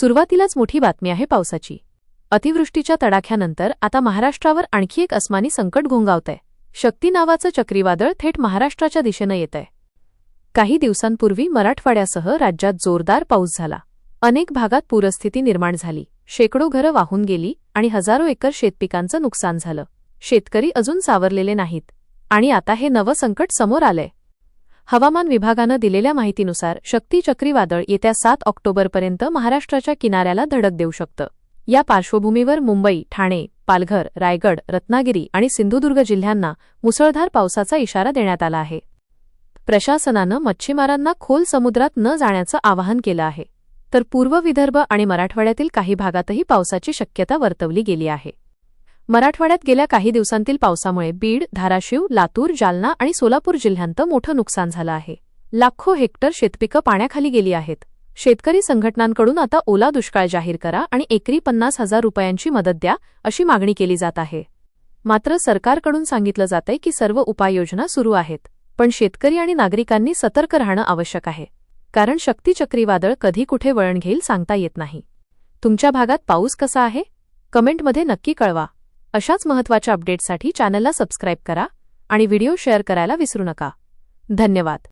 सुरुवातीलाच मोठी बातमी आहे पावसाची. अतिवृष्टीच्या तडाख्यानंतर आता महाराष्ट्रावर आणखी एक अस्मानी संकट घोंगावतंय. शक्ती नावाचं चक्रीवादळ थेट महाराष्ट्राच्या दिशेनं येतंय. काही दिवसांपूर्वी मराठवाड्यासह राज्यात जोरदार पाऊस झाला. अनेक भागात पूरस्थिती निर्माण झाली. शेकडो घरं वाहून गेली आणि हजारो एकर शेतपिकांचं नुकसान झालं. शेतकरी अजून सावरलेले नाहीत. आणि आता हे नवं संकट समोर आलंय. हवामान विभागानं दिलेल्या माहितीनुसार शक्ती चक्रीवादळ येत्या सात ऑक्टोबरपर्यंत महाराष्ट्राच्या किनाऱ्याला धडक देऊ शकतं. या पार्श्वभूमीवर मुंबई ठाणे पालघर रायगड रत्नागिरी आणि सिंधुदुर्ग जिल्ह्यांना मुसळधार पावसाचा इशारा देण्यात आला आहे. प्रशासनानं मच्छीमारांना खोल समुद्रात न जाण्याचं आवाहन केलं आहे. तर पूर्व विदर्भ आणि मराठवाड्यातील काही भागातही पावसाची शक्यता वर्तवली गेली आहे. मराठवाड्यात गेल्या काही दिवसांतील पावसामुळे बीड धाराशिव लातूर जालना आणि सोलापूर जिल्ह्यांत मोठं नुकसान झालं आहे. लाखो हेक्टर शेतपिकं पाण्याखाली गेली आहेत. शेतकरी संघटनांकडून आता ओला दुष्काळ जाहीर करा आणि एकरी पन्नास हजार रुपयांची मदत द्या अशी मागणी केली जात आहे. मात्र सरकारकडून सांगितलं जातंय की सर्व उपाययोजना सुरू आहेत पण शेतकरी आणि नागरिकांनी सतर्क राहणं आवश्यक आहे. कारण शक्ती चक्रीवादळ कधी कुठे वळण घेईल सांगता येत नाही. तुमच्या भागात पाऊस कसा आहे? कमेंटमध्ये नक्की कळवा. अशाच महत्त्वाच्या अपडेट्ससाठी चॅनलला सबस्क्राईब करा आणि व्हिडिओ शेअर करायला विसरू नका. धन्यवाद.